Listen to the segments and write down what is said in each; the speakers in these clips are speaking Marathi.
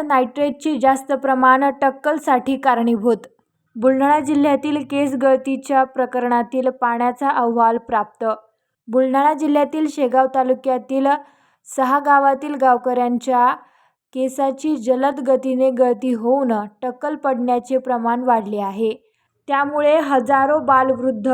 नायट्रेटची जास्त प्रमाण टक्कलसाठी कारणीभूत. बुलढाणा जिल्ह्यातील केस गळतीच्या प्रकरणातील पाण्याचा अहवाल प्राप्त. बुलढाणा जिल्ह्यातील शेगाव तालुक्यातील सहा गावातील गावकऱ्यांच्या केसाची जलद गतीने गळती होऊन टक्कल पडण्याचे प्रमाण वाढले आहे. त्यामुळे हजारो बालवृद्ध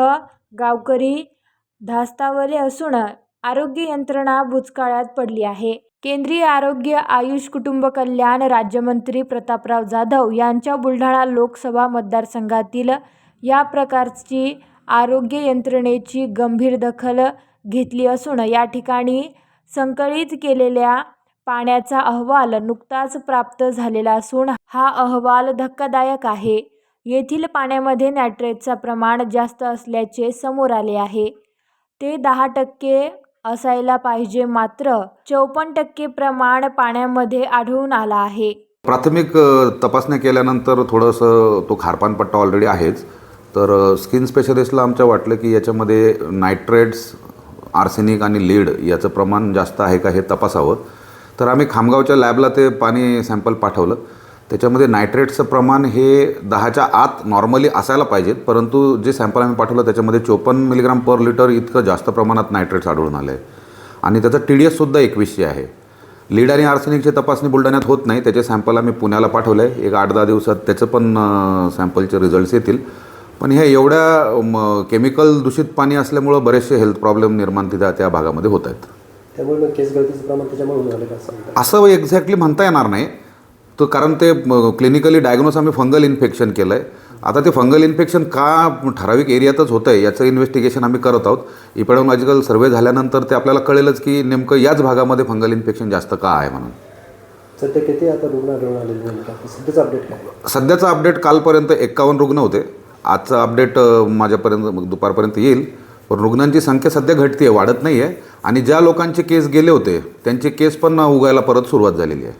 गावकरी धास्तावले असून आरोग्य यंत्रणा बुचकाळ्यात पडली आहे. केंद्रीय आरोग्य आयुष कुटुंब कल्याण राज्यमंत्री प्रतापराव जाधव यांच्या बुलढाणा लोकसभा मतदारसंघातील या प्रकारची आरोग्य यंत्रणेची गंभीर दखल घेतली असून या ठिकाणी संकलित केलेल्या पाण्याचा अहवाल नुकताच प्राप्त झालेला असून हा अहवाल धक्कादायक आहे. येथील पाण्यामध्ये नायट्रेटचा प्रमाण जास्त असल्याचे समोर आले आहे. ते दहा टक्के असायला पाहिजे. मात्र चौपन्न टक्के प्रमाण पाण्यामध्ये आढळून आला आहे. प्राथमिक तपासणी तपासण्या केल्यानंतर थोडंसं तो खारपान पट्टा ऑलरेडी आहेच. तर स्किन स्पेशलिस्टला आमच्या वाटलं की याच्यामध्ये नायट्रेट्स आर्सेनिक आणि लीड याचं प्रमाण जास्त आहे का हे तपासावं. तर आम्ही खामगावच्या लॅबला ते पाणी सॅम्पल पाठवलं. त्याच्यामध्ये नायट्रेटचं प्रमाण हे दहाच्या आत नॉर्मली असायला पाहिजेत परंतु जे सॅम्पल आम्ही पाठवलं त्याच्यामध्ये चोपन्न मिलीग्राम पर लिटर इतकं जास्त प्रमाणात नायट्रेट्स आढळून आलं आहे आणि त्याचं टी डी एससुद्धा एकवीसशे आहे. लीड आणि आर्सेनिकची तपासणी बुलढाण्यात होत नाही त्याचे सॅम्पल आम्ही पुण्याला पाठवलं आहे एक आठ दहा दिवसात त्याचं पण सॅम्पलचे रिझल्ट्स येतील. पण हे एवढ्या केमिकल दूषित पाणी असल्यामुळं बरेचसे हेल्थ प्रॉब्लेम निर्माण तिथं त्या भागामध्ये होत आहेत. त्यामुळे असं एक्झॅक्टली म्हणता येणार नाही. तर कारण ते क्लिनिकली डायग्नोस आम्ही फंगल इन्फेक्शन केलं आहे आता ते फंगल इन्फेक्शन का ठराविक एरियातच होतं आहे याचं इन्व्हेस्टिगेशन आम्ही करत आहोत. इपॅडॉलॉजिकल सर्वे झाल्यानंतर ते आपल्याला कळेलच की नेमकं याच भागामध्ये फंगल इन्फेक्शन जास्त का आहे म्हणून. सध्या किती आता रुग्ण आढळून आलेले नेमकं? सध्याचं अपडेट काय? सध्याचं अपडेट कालपर्यंत एक्कावन्न रुग्ण होते. आजचं अपडेट माझ्यापर्यंत दुपारपर्यंत येईल. पण रुग्णांची संख्या सध्या घटते आहे वाढत नाही आहे आणि ज्या लोकांचे केस गेले होते त्यांचे केस पण उगायला परत सुरुवात झालेली आहे.